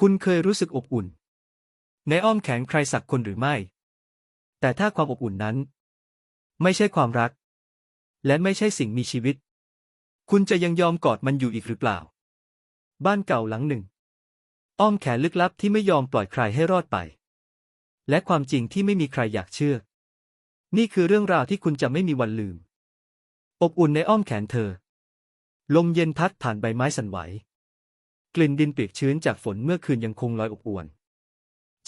คุณเคยรู้สึกอบอุ่น ในอ้อมแขนใครสักคนหรือไม่ แต่ถ้าความอบอุ่นนั้น ไม่ใช่ความรัก และไม่ใช่สิ่งมีชีวิต คุณจะยังยอมกอดมันอยู่อีกหรือเปล่า บ้านเก่าหลังหนึ่ง อ้อมแขนลึกลับที่ไม่ยอมปล่อยใครให้รอดไป และความจริงที่ไม่มีใครอยากเชื่อ นี่คือเรื่องราวที่คุณจะไม่มีวันลืม อบอุ่นในอ้อมแขนเธอ ลมเย็นพัดผ่านใบไม้สั่นไหว กลิ่นดินเปียกชื้นจากฝนเมื่อคืนยังคงลอยอบอวน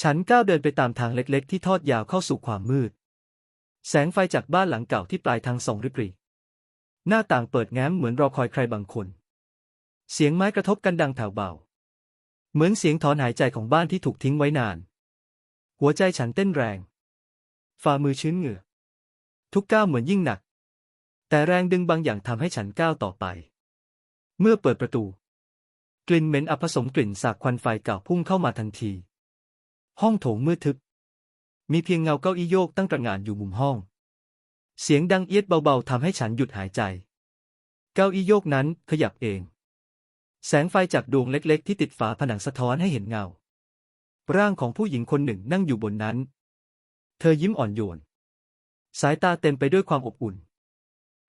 ฉันก้าวเดินไปตามทางเล็กๆ ที่ทอดยาวเข้าสู่ความมืด แสงไฟจากบ้านหลังเก่าที่ปลายทางส่องริบหรี่หน้าต่างเปิดแง้มเหมือนรอคอยใครบางคน เสียงไม้กระทบกันดังแผ่วเบา เหมือนเสียงถอนหายใจของบ้านที่ถูกทิ้งไว้นาน หัวใจฉันเต้นแรง ฝ่ามือชื้นเหงื่อ ทุกก้าวเหมือนยิ่งหนัก แต่แรงดึงบางอย่างทำให้ฉันก้าวต่อไป เมื่อเปิดประตู กลิ่นเหม็นอับผสมกลิ่นสากควันไฟเก่าพุ่งเข้ามาทันที ห้องโถงมืดทึบ มีเพียงเงาเก้าอี้โยกตั้งตระหง่านอยู่มุมห้อง เสียงดังเอียดเบาๆทำให้ฉันหยุดหายใจ เก้าอี้โยกนั้นขยับเอง แสงไฟจากดวงเล็กๆ ที่ติดฝาผนังสะท้อนให้เห็นเงา ร่างของผู้หญิงคนหนึ่งนั่งอยู่บนนั้น เธอยิ้มอ่อนโยน สายตาเต็มไปด้วยความอบอุ่น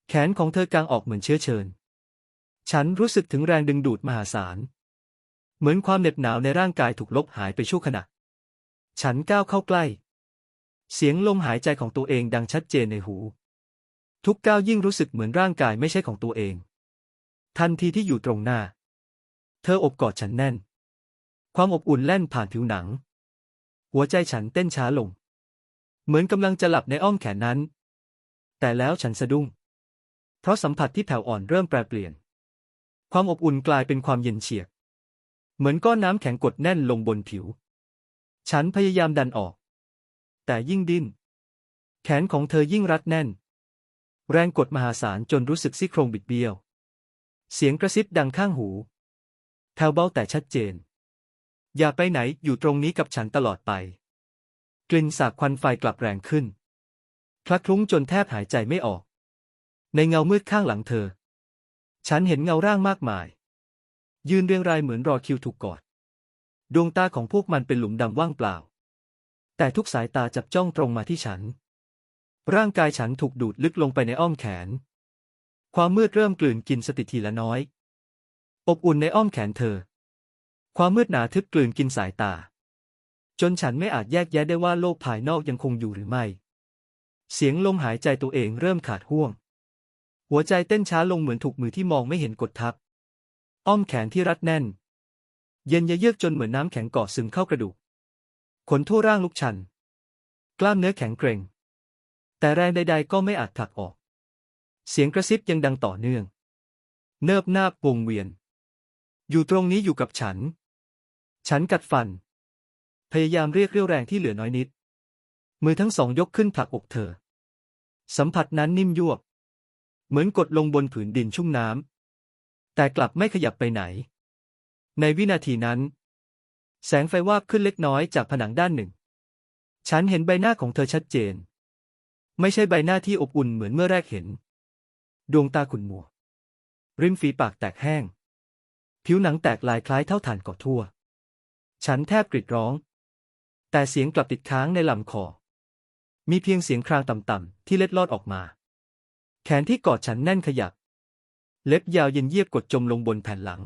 แขนของเธอกางออกเหมือนเชื้อเชิญ ฉันรู้สึกถึงแรงดึงดูดมหาศาล เหมือนความเหน็บหนาวในร่างกายถูกลบหายไปชั่วขณะ ฉันก้าวเข้าใกล้ เสียงลมหายใจของตัวเองดังชัดเจนในหู ทุกก้าวยิ่งรู้สึกเหมือนร่างกายไม่ใช่ของตัวเอง ทันทีที่อยู่ตรงหน้า เธออบกอดฉันแน่น ความอบอุ่นแล่นผ่านผิวหนัง หัวใจฉันเต้นช้าลง เหมือนกำลังจะหลับในอ้อมแขนนั้น แต่แล้วฉันสะดุ้ง เพราะสัมผัสที่แผ่วอ่อนเริ่มแปรเปลี่ยน ความอบอุ่นกลายเป็นความเย็นเฉียบ เหมือนก้อนน้ำแข็งกดแน่นลงบนผิว ฉันพยายามดันออก แต่ยิ่งดิ้น แขนของเธอยิ่งรัดแน่น แรงกดมหาศาลจนรู้สึกซี่โครงบิดเบี้ยว เสียงกระซิบดังข้างหูแผ่วเบาแต่ชัดเจน อย่าไปไหนอยู่ตรงนี้กับฉันตลอดไป กลิ่นสาบควันไฟกลับแรงขึ้นคลักคลุ้งจนแทบหายใจไม่ออก ในเงามืดข้างหลังเธอ ฉันเห็นเงาร่างมากมาย ยืนเรียงรายเหมือนรอคิวถูกกอด ดวงตาของพวกมันเป็นหลุมดำว่างเปล่า แต่ทุกสายตาจับจ้องตรงมาที่ฉัน ร่างกายฉันถูกดูดลึกลงไปในอ้อมแขน ความมืดเริ่มกลืนกินสติทีละน้อย อบอุ่นในอ้อมแขนเธอ ความมืดหนาทึบกลืนกินสายตา จนฉันไม่อาจแยกแยะได้ว่าโลกภายนอกยังคงอยู่หรือไม่ เสียงลมหายใจตัวเองเริ่มขาดห่วง หัวใจเต้นช้าลงเหมือนถูกมือที่มองไม่เห็นกดทับ อ้อมแขนที่รัดแน่น เย็นเยือกจนเหมือนน้ำแข็งเกาะซึมเข้ากระดูก ขนทั่วร่างลุกชัน กล้ามเนื้อแข็งเกร็ง แต่แรงใดๆก็ไม่อาจผลักออก เสียงกระซิบยังดังต่อเนื่อง เนิบนาบวงเวียน อยู่ตรงนี้อยู่กับฉัน ฉันกัดฟัน พยายามเรียกเรี่ยวแรงที่เหลือน้อยนิด มือทั้งสองยกขึ้นผลักอกเธอ สัมผัสนั้นนิ่มยวบ เหมือนกดลงบนผืนดินชุ่มน้ำ แต่กลับไม่ขยับไปไหน ในวินาทีนั้น แสงไฟวาบขึ้นเล็กน้อยจากผนังด้านหนึ่ง ฉันเห็นใบหน้าของเธอชัดเจน ไม่ใช่ใบหน้าที่อบอุ่นเหมือนเมื่อแรกเห็น ดวงตาขุ่นมัว ริมฝีปากแตกแห้ง ผิวหนังแตกลายคล้ายเท่าฐานก่อทั่ว ฉันแทบกรีดร้อง แต่เสียงกลับติดค้างในลำคอ มีเพียงเสียงครางต่ำๆที่เล็ดลอดออกมา แขนที่กอดฉันแน่นขยับ เล็บยาวเย็นเยียบกดจมลงบนแผ่นหลัง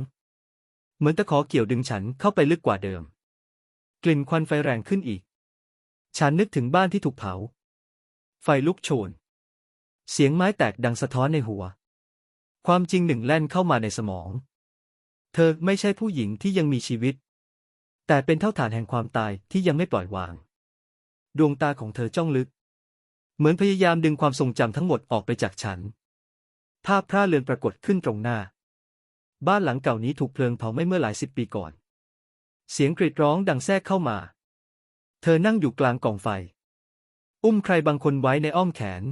เหมือนตะขอเกี่ยวดึงฉันเข้าไปลึกกว่าเดิม กลิ่นควันไฟแรงขึ้นอีก ฉันนึกถึงบ้านที่ถูกเผา ไฟลุกโชน เสียงไม้แตกดังสะท้อนในหัว ความจริงหนึ่งแล่นเข้ามาในสมอง เธอไม่ใช่ผู้หญิงที่ยังมีชีวิต แต่เป็นเท่าฐานแห่งความตายที่ยังไม่ปล่อยวาง ดวงตาของเธอจ้องลึก เหมือนพยายามดึงความทรงจำทั้งหมดออกไปจากฉัน ภาพพร่าเลือนปรากฏขึ้นตรงหน้า บ้านหลังเก่านี้ถูกเพลิงเผาไม่เมื่อหลายสิบปีก่อน เสียงกรีดร้องดังแทรกเข้ามา เธอนั่งอยู่กลางกองไฟ อุ้มใครบางคนไว้ในอ้อมแขน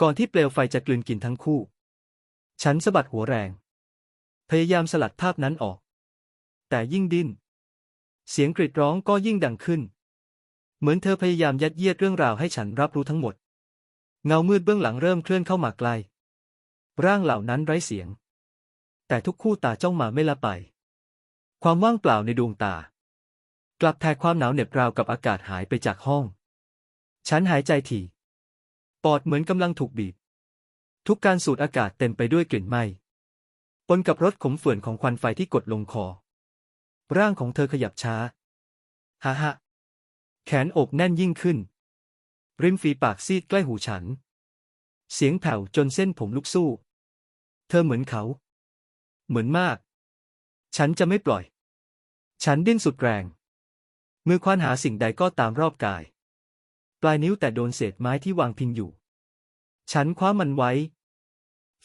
ก่อนที่เปลวไฟจะกลืนกินทั้งคู่ ฉันสะบัดหัวแรง พยายามสลัดภาพนั้นออก แต่ยิ่งดิ้น เสียงกรีดร้องก็ยิ่งดังขึ้น เหมือนเธอพยายามยัดเยียดเรื่องราวให้ฉันรับรู้ทั้งหมด เงามืดเบื้องหลังเริ่มเคลื่อนเข้ามาใกล้ ร่างเหล่านั้นไร้เสียง แต่ทุกคู่ตาจ้องมาไม่ละไป ความว่างเปล่าในดวงตา กลับแผ่ความหนาวเหน็บราวกับอากาศหายไปจากห้อง ฉันหายใจถี่ปอดเหมือนกำลังถูกบีบ ทุกการสูดอากาศเต็มไปด้วยกลิ่นไหม้ปนกับรสขมฝื่นของควันไฟที่กดลงคอ ร่างของเธอขยับช้าฮ่าฮะแขนอกแน่นยิ่งขึ้น ริมฝีปากซีดใกล้หูฉัน เสียงแผ่วจนเส้นผมลุกสู้ ธอเหมือนเขา เหมือนมาก ฉันจะไม่ปล่อย ฉันดิ้นสุดแรง มือควานหาสิ่งใดก็ตามรอบกาย ปลายนิ้วแต่โดนเศษไม้ที่วางพิงอยู่ ฉันคว้ามันไว้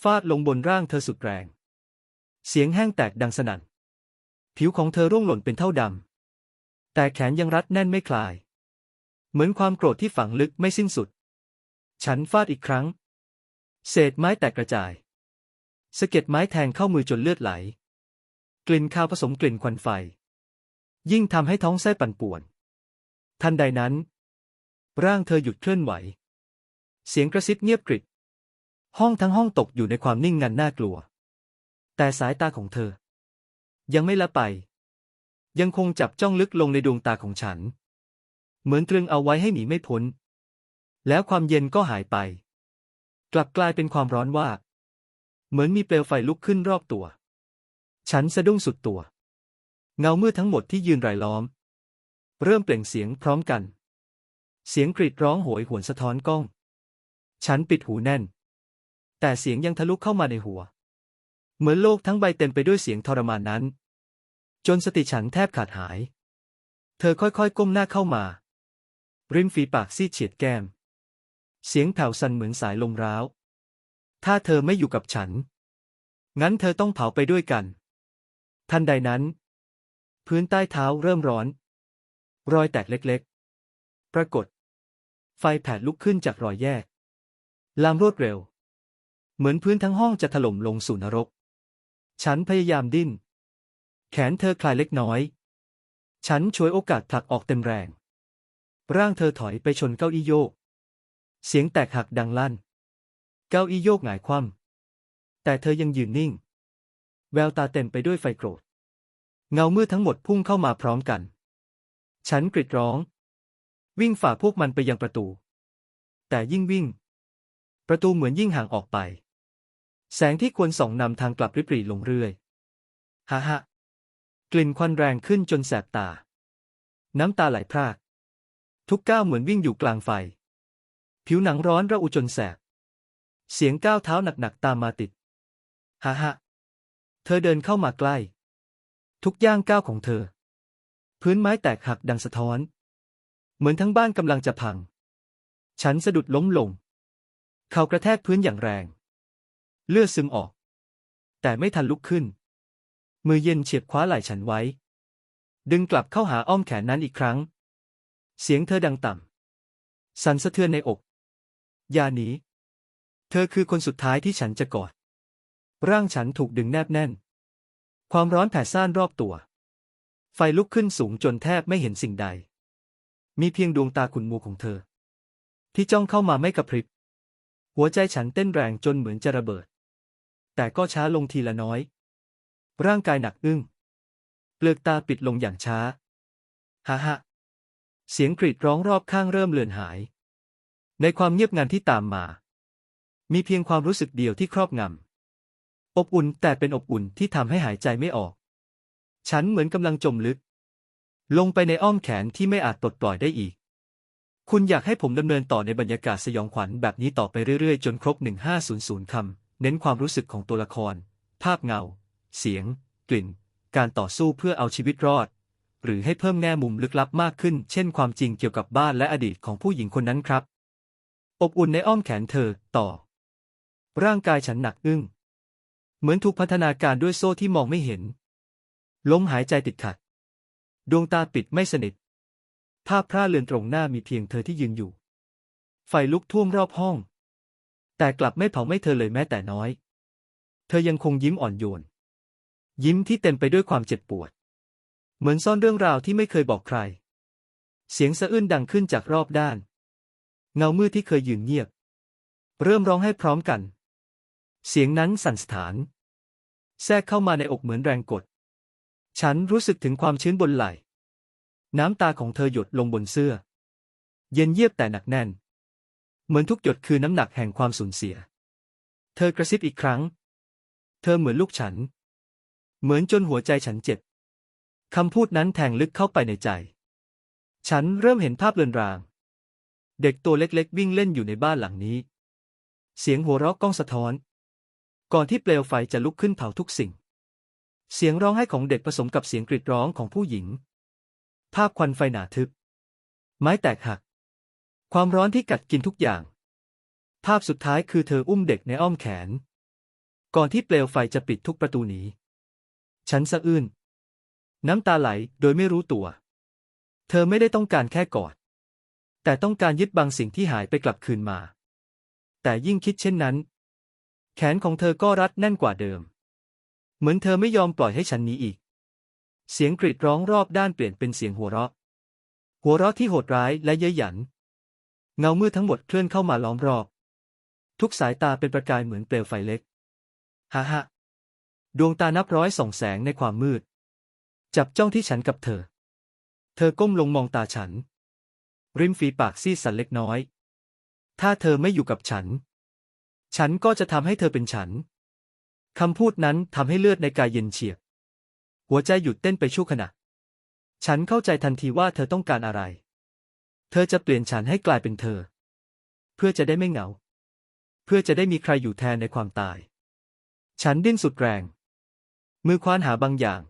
ฟาดลงบนร่างเธอสุดแรง เสียงแห้งแตกดังสนั่น ผิวของเธอร่วงหล่นเป็นเท่าดำ แต่แขนยังรัดแน่นไม่คลาย เหมือนความโกรธที่ฝังลึกไม่สิ้นสุด ฉันฟาดอีกครั้ง เศษไม้แตกกระจาย สะเก็ดไม้แทงเข้ามือจนเลือดไหล กลิ่นคาวผสมกลิ่นควันไฟ ยิ่งทำให้ท้องไส้ปั่นป่วน ทันใดนั้น ร่างเธอหยุดเคลื่อนไหว เสียงกระซิบเงียบกริบห้องทั้งห้องตกอยู่ในความนิ่งงันน่ากลัว แต่สายตาของเธอ ยังไม่ละไป ยังคงจับจ้องลึกลงในดวงตาของฉัน เหมือนตรึงเอาไว้ให้หนีไม่พ้น แล้วความเย็นก็หายไป กลับกลายเป็นความร้อนว่า เหมือนมีเปลวไฟลุกขึ้นรอบตัว ฉันสะดุ้งสุดตัว เงามืดทั้งหมดที่ยืนรายล้อม เริ่มเปล่งเสียงพร้อมกัน เสียงกรีดร้องโหยหวนสะท้อนกล้อง ฉันปิดหูแน่น แต่เสียงยังทะลุเข้ามาในหัว เหมือนโลกทั้งใบเต็มไปด้วยเสียงทรมานนั้น จนสติฉันแทบขาดหาย เธอค่อยๆ ก้มหน้าเข้ามา ริมฝีปากซีดเฉียดแก้ม เสียงแผ่วสั่นเหมือนสายลมร้าว ถ้าเธอไม่อยู่กับฉัน งั้นเธอต้องเผาไปด้วยกัน ทันใดนั้น พื้นใต้เท้าเริ่มร้อน รอยแตกเล็กๆ ปรากฏ ไฟแผดลุกขึ้นจากรอยแยก ลามรวดเร็ว เหมือนพื้นทั้งห้องจะถล่มลงสู่นรก ฉันพยายามดิ้น แขนเธอคลายเล็กน้อย ฉันช่วยโอกาสผลักออกเต็มแรง ร่างเธอถอยไปชนเก้าอี้โยก เสียงแตกหักดังลั่น เก้าอี้โยกหงายคว่ำแต่เธอยังยืนนิ่ง แววตาเต็มไปด้วยไฟโกรธ เงามืดทั้งหมดพุ่งเข้ามาพร้อมกัน ฉันกรีดร้อง วิ่งฝ่าพวกมันไปยังประตู แต่ยิ่งวิ่ง ประตูเหมือนยิ่งห่างออกไป แสงที่ควรส่องนำทางกลับริบหรี่ลงเรื่อยฮ่าฮะกลิ่นควันแรงขึ้นจนแสบตา น้ำตาไหลพราก ทุกก้าวเหมือนวิ่งอยู่กลางไฟ ผิวหนังร้อนระอุจนแสบ เสียงก้าวเท้าหนักๆตามมาติดฮ่าฮะเธอเดินเข้ามาใกล้ ทุกย่างก้าวของเธอ พื้นไม้แตกหักดังสะท้อน เหมือนทั้งบ้านกำลังจะพัง ฉันสะดุดล้มลง เขากระแทกพื้นอย่างแรง เลือดซึมออก แต่ไม่ทันลุกขึ้น มือเย็นเฉียบคว้าไหล่ฉันไว้ ดึงกลับเข้าหาอ้อมแขนนั้นอีกครั้ง เสียงเธอดังต่ำสั่นสะเทือนในอก อย่าหนี เธอคือคนสุดท้ายที่ฉันจะกอด ร่างฉันถูกดึงแนบแน่น ความร้อนแผ่ซ่านรอบตัว ไฟลุกขึ้นสูงจนแทบไม่เห็นสิ่งใด มีเพียงดวงตาขุ่นมัวของเธอ ที่จ้องเข้ามาไม่กระพริบ หัวใจฉันเต้นแรงจนเหมือนจะระเบิด แต่ก็ช้าลงทีละน้อย ร่างกายหนักอึ้ง เปลือกตาปิดลงอย่างช้า ฮ่าฮ่าเสียงกรีดร้องรอบข้างเริ่มเลือนหาย ในความเงียบงันที่ตามมา มีเพียงความรู้สึกเดียวที่ครอบงำ อบอุ่นแต่เป็นอบอุ่นที่ทำให้หายใจไม่ออก ฉันเหมือนกำลังจมลึก ลงไปในอ้อมแขนที่ไม่อาจปลดปล่อยได้อีก คุณอยากให้ผมดำเนินต่อในบรรยากาศสยองขวัญแบบนี้ต่อไปเรื่อยๆ จนครบ 1500 คำ เน้นความรู้สึกของตัวละคร ภาพเงา เสียง กลิ่น การต่อสู้เพื่อเอาชีวิตรอด หรือให้เพิ่มแง่มุมลึกลับมากขึ้น เช่น ความจริงเกี่ยวกับบ้านและอดีตของผู้หญิงคนนั้นครับ อบอุ่นในอ้อมแขนเธอต่อ ร่างกายฉันหนักอึ้ง เหมือนถูกพัฒนาการด้วยโซ่ที่มองไม่เห็น ลมหายใจติดขัด ดวงตาปิดไม่สนิท ภาพพร่าเลือนตรงหน้ามีเพียงเธอที่ยืนอยู่ ไฟลุกท่วมรอบห้อง แต่กลับไม่เผาไม่เธอเลยแม้แต่น้อย เธอยังคงยิ้มอ่อนโยน ยิ้มที่เต็มไปด้วยความเจ็บปวด เหมือนซ่อนเรื่องราวที่ไม่เคยบอกใคร เสียงสะอื้นดังขึ้นจากรอบด้าน เงามืดที่เคยยืนเงียบ เริ่มร้องให้พร้อมกัน เสียงนั้นสั่นสถาน แทรกเข้ามาในอกเหมือนแรงกด ฉันรู้สึกถึงความชื้นบนไหล่ น้ำตาของเธอหยดลงบนเสื้อ เย็นเยียบแต่หนักแน่น เหมือนทุกหยดคือน้ำหนักแห่งความสูญเสีย เธอกระซิบอีกครั้ง เธอเหมือนลูกฉัน เหมือนจนหัวใจฉันเจ็บคำพูดนั้นแทงลึกเข้าไปในใจ ฉันเริ่มเห็นภาพเลือนราง เด็กตัวเล็กๆ วิ่งเล่นอยู่ในบ้านหลังนี้ เสียงหัวเราะก้องสะท้อน ก่อนที่เปลวไฟจะลุกขึ้นเผาทุกสิ่ง เสียงร้องไห้ของเด็กผสมกับเสียงกรีดร้องของผู้หญิง ภาพควันไฟหนาทึบ ไม้แตกหัก ความร้อนที่กัดกินทุกอย่าง ภาพสุดท้ายคือเธออุ้มเด็กในอ้อมแขน ก่อนที่เปลวไฟจะปิดทุกประตูหนี ฉันสะอื้น น้ำตาไหลโดยไม่รู้ตัว เธอไม่ได้ต้องการแค่กอด แต่ต้องการยึดบางสิ่งที่หายไปกลับคืนมา แต่ยิ่งคิดเช่นนั้น แขนของเธอก็รัดแน่นกว่าเดิม เหมือนเธอไม่ยอมปล่อยให้ฉันนี้อีก เสียงกรีดร้องรอบด้านเปลี่ยนเป็นเสียงหัวเราะ หัวเราะที่โหดร้ายและเย้ยหยัน เงามืดทั้งหมดเคลื่อนเข้ามาล้อมรอบ ทุกสายตาเป็นประกายเหมือนเปลวไฟเล็ก ฮ่าฮ่าดวงตานับร้อยส่องแสงในความมืด จับจ้องที่ฉันกับเธอ เธอก้มลงมองตาฉัน ริมฝีปากซีดสันเล็กน้อย ถ้าเธอไม่อยู่กับฉัน ฉันก็จะทำให้เธอเป็นฉัน คำพูดนั้นทำให้เลือดในกายเย็นเฉียบ หัวใจหยุดเต้นไปชั่วขณะ ฉันเข้าใจทันทีว่าเธอต้องการอะไร เธอจะเปลี่ยนฉันให้กลายเป็นเธอ เพื่อจะได้ไม่เหงา เพื่อจะได้มีใครอยู่แทนในความตาย ฉันดิ้นสุดแรง มือคว้านหาบางอย่าง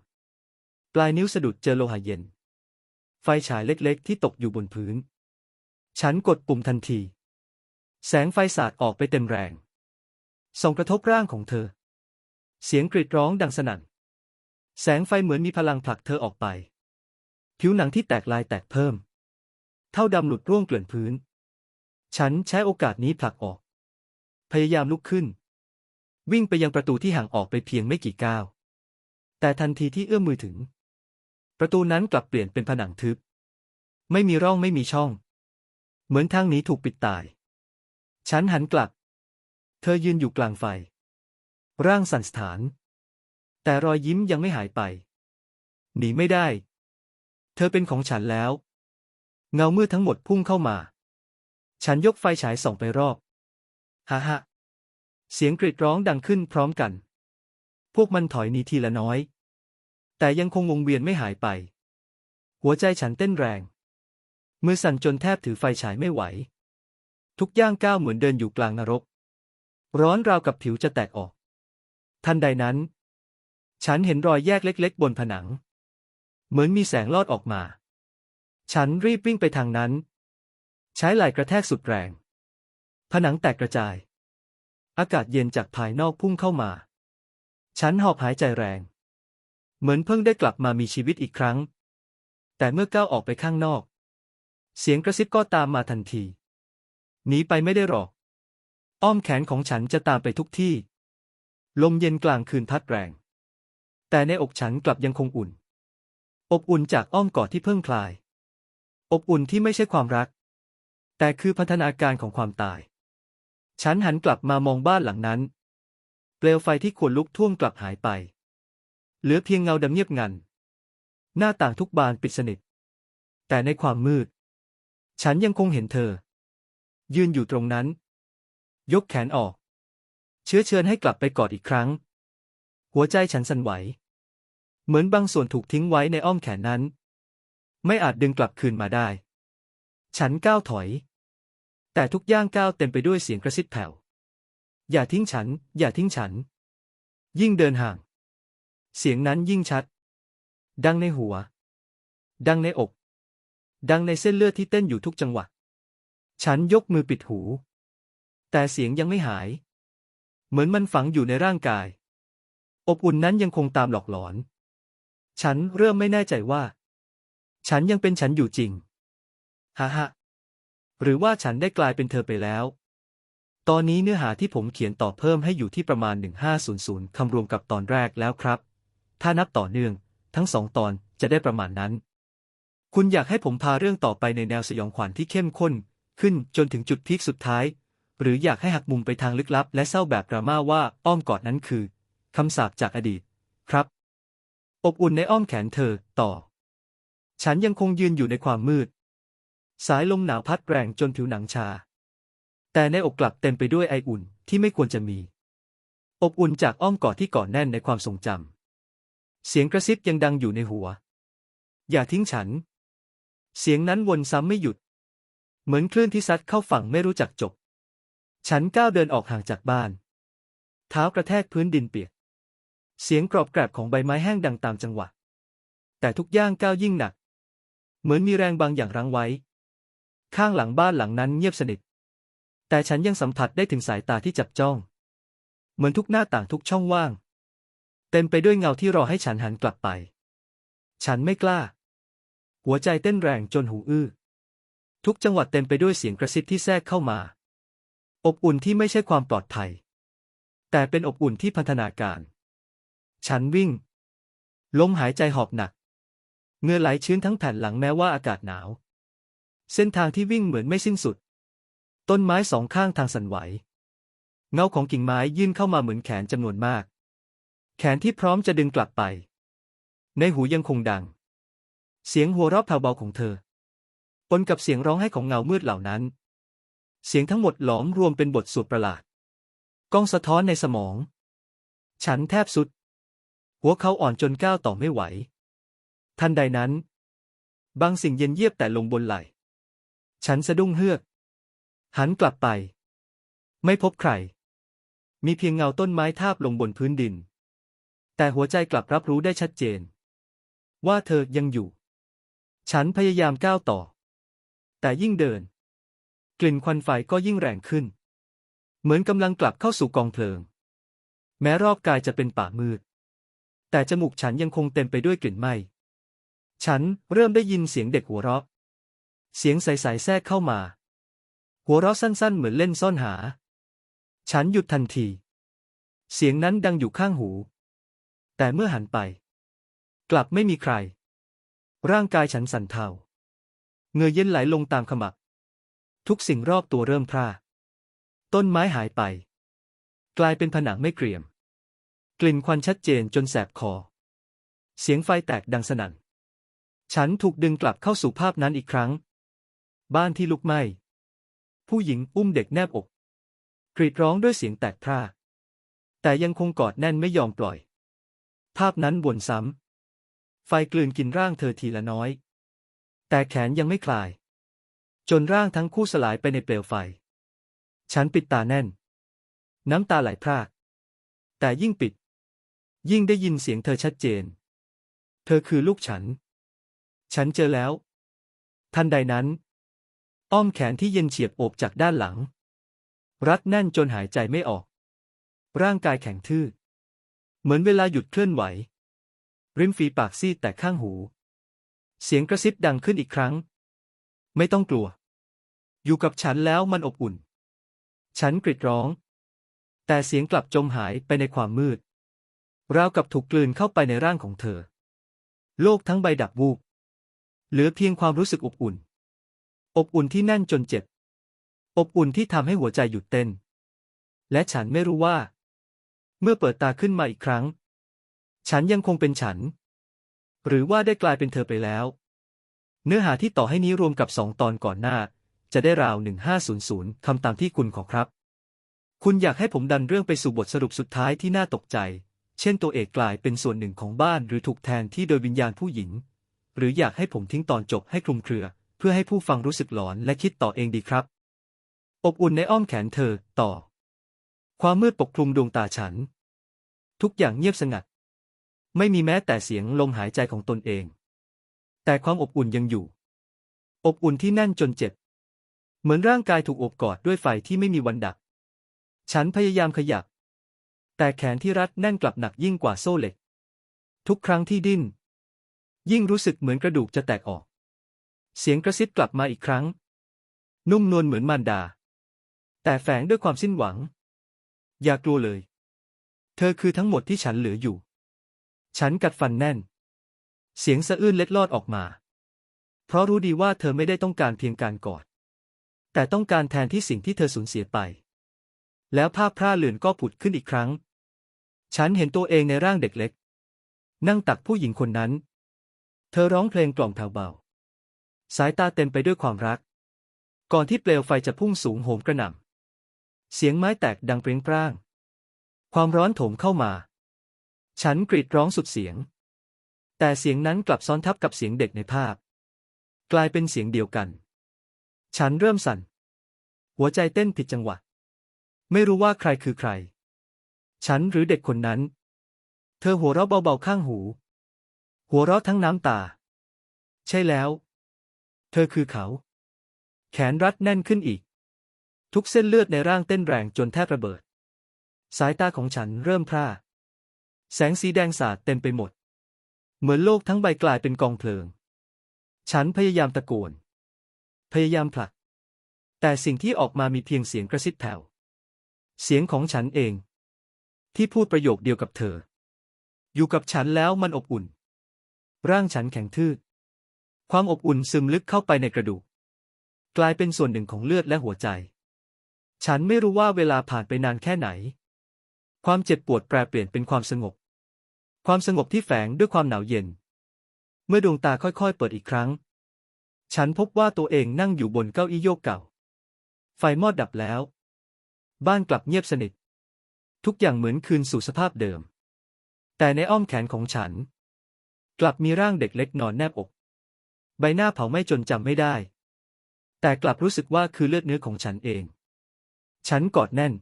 ปลายนิ้วสะดุดเจอโลหะเย็น ไฟฉายเล็กๆ ที่ตกอยู่บนพื้น ฉันกดปุ่มทันที แสงไฟสาดออกไปเต็มแรง ส่องกระทบร่างของเธอ เสียงกรีดร้องดังสนั่น แสงไฟเหมือนมีพลังผลักเธอออกไป ผิวหนังที่แตกลายแตกเพิ่ม เท่าดำหลุดร่วงเกลื่อนพื้น ฉันใช้โอกาสนี้ผลักออก พยายามลุกขึ้น วิ่งไปยังประตูที่ห่างออกไปเพียงไม่กี่ก้าว แต่ทันทีที่เอื้อมมือถึง ประตูนั้นกลับเปลี่ยนเป็นผนังทึบ ไม่มีร่องไม่มีช่อง เหมือนทางหนีถูกปิดตาย ฉันหันกลับ เธอยืนอยู่กลางไฟ ร่างสั่นสถาน แต่รอยยิ้มยังไม่หายไป หนีไม่ได้ เธอเป็นของฉันแล้ว เงามืดทั้งหมดพุ่งเข้ามา ฉันยกไฟฉายส่องไปรอบฮ่าฮ่าเสียงกรีดร้องดังขึ้นพร้อมกัน พวกมันถอยหนีทีละน้อย แต่ยังคงวงเวียนไม่หายไป หัวใจฉันเต้นแรง มือสั่นจนแทบถือไฟฉายไม่ไหว ทุกย่างก้าวเหมือนเดินอยู่กลางนรก ร้อนราวกับผิวจะแตกออก ทันใดนั้น ฉันเห็นรอยแยกเล็กๆ บนผนัง เหมือนมีแสงลอดออกมา ฉันรีบวิ่งไปทางนั้น ใช้ไหล่กระแทกสุดแรง ผนังแตกกระจาย อากาศเย็นจากภายนอกพุ่งเข้ามา ฉันหอบหายใจแรง เหมือนเพิ่งได้กลับมามีชีวิตอีกครั้ง แต่เมื่อก้าวออกไปข้างนอก เสียงกระซิบก็ตามมาทันที หนีไปไม่ได้หรอก อ้อมแขนของฉันจะตามไปทุกที่ ลมเย็นกลางคืนพัดแรง แต่ในอกฉันกลับยังคงอุ่น อบอุ่นจากอ้อมกอดที่เพิ่งคลาย อบอุ่นที่ไม่ใช่ความรัก แต่คือพันธนาการของความตาย ฉันหันกลับมามองบ้านหลังนั้น เปลวไฟที่ควรลุกท่วมกลับหายไป เหลือเพียงเงาดำเงียบงัน หน้าต่างทุกบานปิดสนิท แต่ในความมืด ฉันยังคงเห็นเธอ ยืนอยู่ตรงนั้น ยกแขนออก เชื้อเชิญให้กลับไปกอดอีกครั้ง หัวใจฉันสั่นไหว เหมือนบางส่วนถูกทิ้งไว้ในอ้อมแขนนั้น ไม่อาจดึงกลับคืนมาได้ ฉันก้าวถอย แต่ทุกย่างก้าวเต็มไปด้วยเสียงกระซิบแผ่ว อย่าทิ้งฉัน อย่าทิ้งฉัน ยิ่งเดินห่าง เสียงนั้นยิ่งชัด ดังในหัว ดังในอก ดังในเส้นเลือดที่เต้นอยู่ทุกจังหวะ ฉันยกมือปิดหู แต่เสียงยังไม่หาย เหมือนมันฝังอยู่ในร่างกาย อบอุ่นนั้นยังคงตามหลอกหลอน ฉันเริ่มไม่แน่ใจว่า ฉันยังเป็นฉันอยู่จริงฮ่าฮ่าหรือว่าฉันได้กลายเป็นเธอไปแล้ว ตอนนี้เนื้อหาที่ผมเขียนต่อเพิ่มให้อยู่ที่ประมาณ 1500 คำรวมกับตอนแรกแล้วครับ ถ้านับต่อเนื่อง ทั้งสองตอนจะได้ประมาณนั้น คุณอยากให้ผมพาเรื่องต่อไปในแนวสยองขวัญที่เข้มข้น ขึ้นจนถึงจุดพีคสุดท้าย หรืออยากให้หักมุมไปทางลึกลับ และเศร้าแบบดราม่าว่าอ้อมกอดนั้นคือคำสาปจากอดีต ครับ อบอุ่นในอ้อมแขนเธอ ต่อ ฉันยังคงยืนอยู่ในความมืด สายลมหนาวพัดแรงจนผิวหนังชา แต่ในอกกลับเต็มไปด้วยไออุ่นที่ไม่ควรจะมี อบอุ่นจากอ้อมกอดที่ก่อนแน่นในความทรงจำเสียงกระซิบยังดังอยู่ในหัว อย่าทิ้งฉัน เสียงนั้นวนซ้ำไม่หยุด เหมือนคลื่นที่ซัดเข้าฝั่งไม่รู้จักจบ ฉันก้าวเดินออกห่างจากบ้าน เท้ากระแทกพื้นดินเปียก เสียงกรอบแกรบของใบไม้แห้งดังตามจังหวะ แต่ทุกย่างก้าวยิ่งหนัก เหมือนมีแรงบางอย่างรั้งไว้ ข้างหลังบ้านหลังนั้นเงียบสนิท แต่ฉันยังสัมผัสได้ถึงสายตาที่จับจ้อง เหมือนทุกหน้าต่างทุกช่องว่าง เต็มไปด้วยเงาที่รอให้ฉันหันกลับไป ฉันไม่กล้า หัวใจเต้นแรงจนหูอื้อ ทุกจังหวัดเต็มไปด้วยเสียงกระซิบที่แทรกเข้ามา อบอุ่นที่ไม่ใช่ความปลอดภัย แต่เป็นอบอุ่นที่พัฒนาการ ฉันวิ่ง ลมหายใจหอบหนักเงื่อไหลชื้นทั้งแผ่นหลังแม้ว่าอากาศหนาว เส้นทางที่วิ่งเหมือนไม่สิ้นสุด ต้นไม้สองข้างทางสั่นไหว เงาของกิ่งไม้ยื่นเข้ามาเหมือนแขนจำนวนมาก แขนที่พร้อมจะดึงกลับไป ในหูยังคงดัง เสียงหัวเราะแผ่วเบาของเธอปนกับเสียงร้องไห้ของเงามืดเหล่านั้น เสียงทั้งหมดหลอมรวมเป็นบทสวดประหลาดกล้องสะท้อนในสมอง ฉันแทบสุด หัวเขาอ่อนจนก้าวต่อไม่ไหว ทันใดนั้น บางสิ่งเย็นเยียบแต่ลงบนไหล่ ฉันสะดุ้งเฮือก หันกลับไป ไม่พบใคร มีเพียงเงาต้นไม้ทาบลงบนพื้นดิน แต่หัวใจกลับรับรู้ได้ชัดเจน ว่าเธอยังอยู่ ฉันพยายามก้าวต่อ แต่ยิ่งเดิน กลิ่นควันไฟก็ยิ่งแรงขึ้น เหมือนกำลังกลับเข้าสู่กองเพลิง แม้รอบกายจะเป็นป่ามืด แต่จมูกฉันยังคงเต็มไปด้วยกลิ่นไหม้ฉันเริ่มได้ยินเสียงเด็กหัวเราะ เสียงใสๆแทรกเข้ามา หัวเราะสั้นๆ เหมือนเล่นซ่อนหา ฉันหยุดทันที เสียงนั้นดังอยู่ข้างหู แต่เมื่อหันไป กลับไม่มีใคร ร่างกายฉันสั่นเทาเงื่อเย็นไหลลงตามขมับ ทุกสิ่งรอบตัวเริ่มพร่า ต้นไม้หายไป กลายเป็นผนังไม่เกรียม กลิ่นควันชัดเจนจนแสบคอ เสียงไฟแตกดังสนั่น ฉันถูกดึงกลับเข้าสู่ภาพนั้นอีกครั้ง บ้านที่ลุกไหม้ ผู้หญิงอุ้มเด็กแนบอก กรีดร้องด้วยเสียงแตกพร่า แต่ยังคงกอดแน่นไม่ยอมปล่อย ภาพนั้นวนซ้ำไฟกลืนกินร่างเธอทีละน้อย แต่แขนยังไม่คลาย จนร่างทั้งคู่สลายไปในเปลวไฟ ฉันปิดตาแน่น น้ำตาไหลพราก แต่ยิ่งปิด ยิ่งได้ยินเสียงเธอชัดเจน เธอคือลูกฉัน ฉันเจอแล้ว ทันใดนั้น อ้อมแขนที่เย็นเฉียบโอบจากด้านหลัง รัดแน่นจนหายใจไม่ออก ร่างกายแข็งทื่อ เหมือนเวลาหยุดเคลื่อนไหว ริมฝีปากซีดแต่ข้างหู เสียงกระซิบดังขึ้นอีกครั้ง ไม่ต้องกลัว อยู่กับฉันแล้วมันอบอุ่น ฉันกรีดร้อง แต่เสียงกลับจมหายไปในความมืด ราวกับถูกกลืนเข้าไปในร่างของเธอ โลกทั้งใบดับวูบ เหลือเพียงความรู้สึกอบอุ่น อบอุ่นที่แน่นจนเจ็บ อบอุ่นที่ทำให้หัวใจหยุดเต้น และฉันไม่รู้ว่า เมื่อเปิดตาขึ้นมาอีกครั้ง ฉันยังคงเป็นฉัน หรือว่าได้กลายเป็นเธอไปแล้ว เนื้อหาที่ต่อให้นี้รวมกับสองตอนก่อนหน้า จะได้ราว 1500 คำตามที่คุณขอครับ คุณอยากให้ผมดันเรื่องไปสู่บทสรุปสุดท้ายที่น่าตกใจ เช่นตัวเอกกลายเป็นส่วนหนึ่งของบ้านหรือถูกแทนที่โดยวิญญาณผู้หญิง หรืออยากให้ผมทิ้งตอนจบให้คลุมเครือ เพื่อให้ผู้ฟังรู้สึกหลอนและคิดต่อเองดีครับ อบอุ่นในอ้อมแขนเธอ ต่อ ความมืดปกคลุมดวงตาฉัน ทุกอย่างเงียบสงัด ไม่มีแม้แต่เสียงลมหายใจของตนเอง แต่ความอบอุ่นยังอยู่ อบอุ่นที่แน่นจนเจ็บ เหมือนร่างกายถูกอบกอดด้วยไฟที่ไม่มีวันดับ ฉันพยายามขยับ แต่แขนที่รัดแน่นกลับหนักยิ่งกว่าโซ่เหล็ก ทุกครั้งที่ดิ้น ยิ่งรู้สึกเหมือนกระดูกจะแตกออก เสียงกระซิบกลับมาอีกครั้ง นุ่มนวลเหมือนมารดา แต่แฝงด้วยความสิ้นหวัง อย่ากลัวเลย เธอคือทั้งหมดที่ฉันเหลืออยู่ ฉันกัดฟันแน่น เสียงสะอื้นเล็ดลอดออกมา เพราะรู้ดีว่าเธอไม่ได้ต้องการเพียงการกอด แต่ต้องการแทนที่สิ่งที่เธอสูญเสียไป แล้วภาพพร่าเลือนก็ผุดขึ้นอีกครั้ง ฉันเห็นตัวเองในร่างเด็กเล็ก นั่งตักผู้หญิงคนนั้น เธอร้องเพลงกล่อมแผ่วเบา สายตาเต็มไปด้วยความรัก ก่อนที่เปลวไฟจะพุ่งสูงโหมกระหน่ำ เสียงไม้แตกดังเปร่งปร้าง ความร้อนโถมเข้ามา ฉันกรีดร้องสุดเสียง แต่เสียงนั้นกลับซ้อนทับกับเสียงเด็กในภาพ กลายเป็นเสียงเดียวกัน ฉันเริ่มสั่น หัวใจเต้นผิดจังหวะ ไม่รู้ว่าใครคือใคร ฉันหรือเด็กคนนั้น เธอหัวเราะเบาๆข้างหู หัวเราะทั้งน้ำตา ใช่แล้ว เธอคือเขา แขนรัดแน่นขึ้นอีก ทุกเส้นเลือดในร่างเต้นแรงจนแทบระเบิด สายตาของฉันเริ่มพร่า แสงสีแดงสาดเต็มไปหมด เหมือนโลกทั้งใบกลายเป็นกองเพลิง ฉันพยายามตะโกน พยายามผลัก แต่สิ่งที่ออกมามีเพียงเสียงกระซิบแผ่ว เสียงของฉันเอง ที่พูดประโยคเดียวกับเธอ อยู่กับฉันแล้วมันอบอุ่น ร่างฉันแข็งทื่อความอบอุ่นซึมลึกเข้าไปในกระดูก กลายเป็นส่วนหนึ่งของเลือดและหัวใจ ฉันไม่รู้ว่าเวลาผ่านไปนานแค่ไหน ความเจ็บปวดแปรเปลี่ยนเป็นความสงบ ความสงบที่แฝงด้วยความหนาวเย็น เมื่อดวงตาค่อยๆ เปิดอีกครั้ง ฉันพบว่าตัวเองนั่งอยู่บนเก้าอี้โยกเก่า ไฟมอดดับแล้ว บ้านกลับเงียบสนิท ทุกอย่างเหมือนคืนสู่สภาพเดิม แต่ในอ้อมแขนของฉัน กลับมีร่างเด็กเล็กนอนแนบอก ใบหน้าเผาไหม้จนจำไม่ได้ แต่กลับรู้สึกว่าคือเลือดเนื้อของฉันเอง ฉันกอดแน่น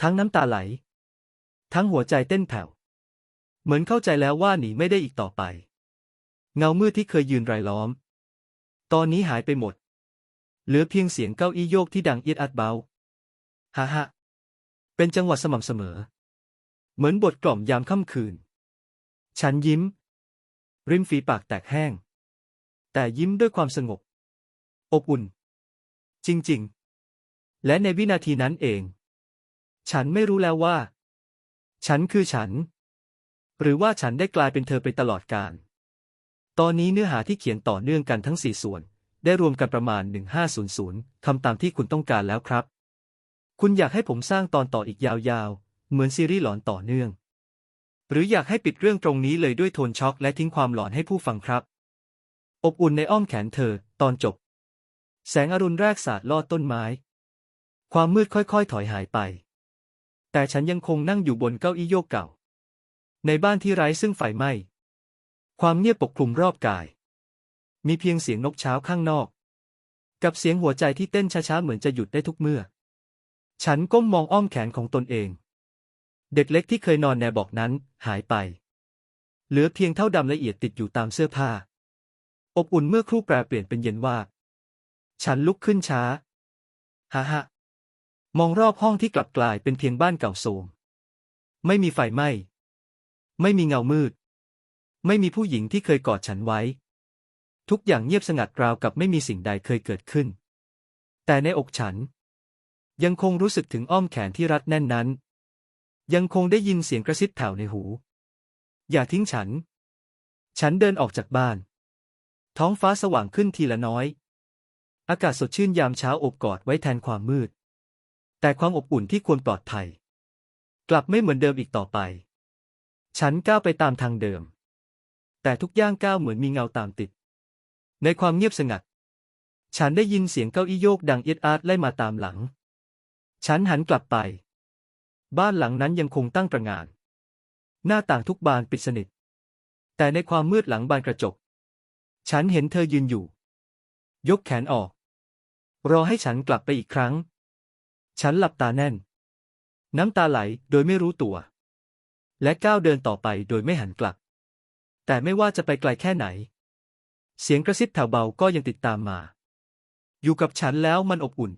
ทั้งน้ำตาไหล ทั้งหัวใจเต้นแผ่ว เหมือนเข้าใจแล้วว่าหนีไม่ได้อีกต่อไป เงามืดที่เคยยืนรายล้อม ตอนนี้หายไปหมด เหลือเพียงเสียงเก้าอี้โยกที่ดังเอียดอัดเบาฮ่าฮ่าเป็นจังหวะสม่ำเสมอ เหมือนบทกล่อมยามค่ำคืน ฉันยิ้ม ริมฝีปากแตกแห้ง แต่ยิ้มด้วยความสงบ อบอุ่น จริง ๆ และในวินาทีนั้นเอง ฉันไม่รู้แล้วว่า ฉันคือฉัน หรือว่าฉันได้กลายเป็นเธอไปตลอดกาล ตอนนี้เนื้อหาที่เขียนต่อเนื่องกันทั้งสี่ส่วน ได้รวมกันประมาณ 1500คำตามที่คุณต้องการแล้วครับ คุณอยากให้ผมสร้างตอนต่ออีกยาวๆ เหมือนซีรีส์หลอนต่อเนื่อง หรืออยากให้ปิดเรื่องตรงนี้เลยด้วยโทนช็อกและทิ้งความหลอนให้ผู้ฟังครับ อบอุ่นในอ้อมแขนเธอ ตอนจบ แสงอรุณแรกสาดลอดต้นไม้ ความมืดค่อยๆ ถอยหายไป แต่ฉันยังคงนั่งอยู่บนเก้าอี้โยกเก่า ในบ้านที่ไร้ซึ่งไฟไหม้ ความเงียบปกคลุมรอบกาย มีเพียงเสียงนกเช้าข้างนอก กับเสียงหัวใจที่เต้นช้าๆเหมือนจะหยุดได้ทุกเมื่อ ฉันก้มมองอ้อมแขนของตนเอง เด็กเล็กที่เคยนอนในบอกนั้น หายไป เหลือเพียงเท่าดำละเอียดติดอยู่ตามเสื้อผ้า อบอุ่นเมื่อครู่แปรเปลี่ยนเป็นเย็นว่า ฉันลุกขึ้นช้าฮ่าฮ่ามองรอบห้องที่กลับกลายเป็นเพียงบ้านเก่าโทรมไม่มีไฟไหม้ ไม่มีเงามืด ไม่มีผู้หญิงที่เคยกอดฉันไว้ ทุกอย่างเงียบสงัดราวกับไม่มีสิ่งใดเคยเกิดขึ้น แต่ในอกฉัน ยังคงรู้สึกถึงอ้อมแขนที่รัดแน่นนั้น ยังคงได้ยินเสียงกระซิบแผ่วในหู อย่าทิ้งฉัน ฉันเดินออกจากบ้าน ท้องฟ้าสว่างขึ้นทีละน้อย อากาศสดชื่นยามเช้าอบกอดไว้แทนความมืด แต่ความอบอุ่นที่ควรปลอดภัย กลับไม่เหมือนเดิมอีกต่อไป ฉันก้าวไปตามทางเดิม แต่ทุกย่างก้าวเหมือนมีเงาตามติด ในความเงียบสงัด ฉันได้ยินเสียงเก้าอี้โยกดังเอียดอาร์ตไล่มาตามหลัง ฉันหันกลับไป บ้านหลังนั้นยังคงตั้งตระหง่าน หน้าต่างทุกบานปิดสนิท แต่ในความมืดหลังบานกระจก ฉันเห็นเธอยืนอยู่ ยกแขนออก รอให้ฉันกลับไปอีกครั้ง ฉันหลับตาแน่น น้ำตาไหลโดยไม่รู้ตัว และก้าวเดินต่อไปโดยไม่หันกลับ แต่ไม่ว่าจะไปไกลแค่ไหน เสียงกระซิบแถวเบาก็ยังติดตามมา อยู่กับฉันแล้วมันอบอุ่น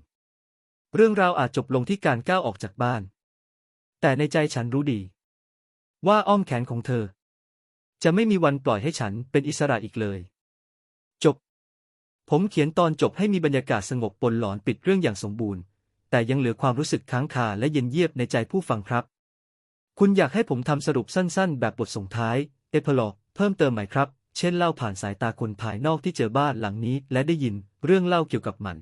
เรื่องราวอาจจบลงที่การก้าวออกจากบ้าน แต่ในใจฉันรู้ดี ว่าอ้อมแขนของเธอ จะไม่มีวันปล่อยให้ฉันเป็นอิสระอีกเลย จบ ผมเขียนตอนจบให้มีบรรยากาศสงบปนหลอนปิดเรื่องอย่างสมบูรณ์ แต่ยังเหลือความรู้สึกค้างคาและเย็นเยียบในใจผู้ฟังครับ คุณอยากให้ผมทำสรุปสั้นๆ แบบบทส่งท้ายเอพโล เพิ่มเติมไหมครับ เช่นเล่าผ่านสายตาคนภายนอกที่เจอบ้านหลังนี้ และได้ยินเรื่องเล่าเกี่ยวกับมัน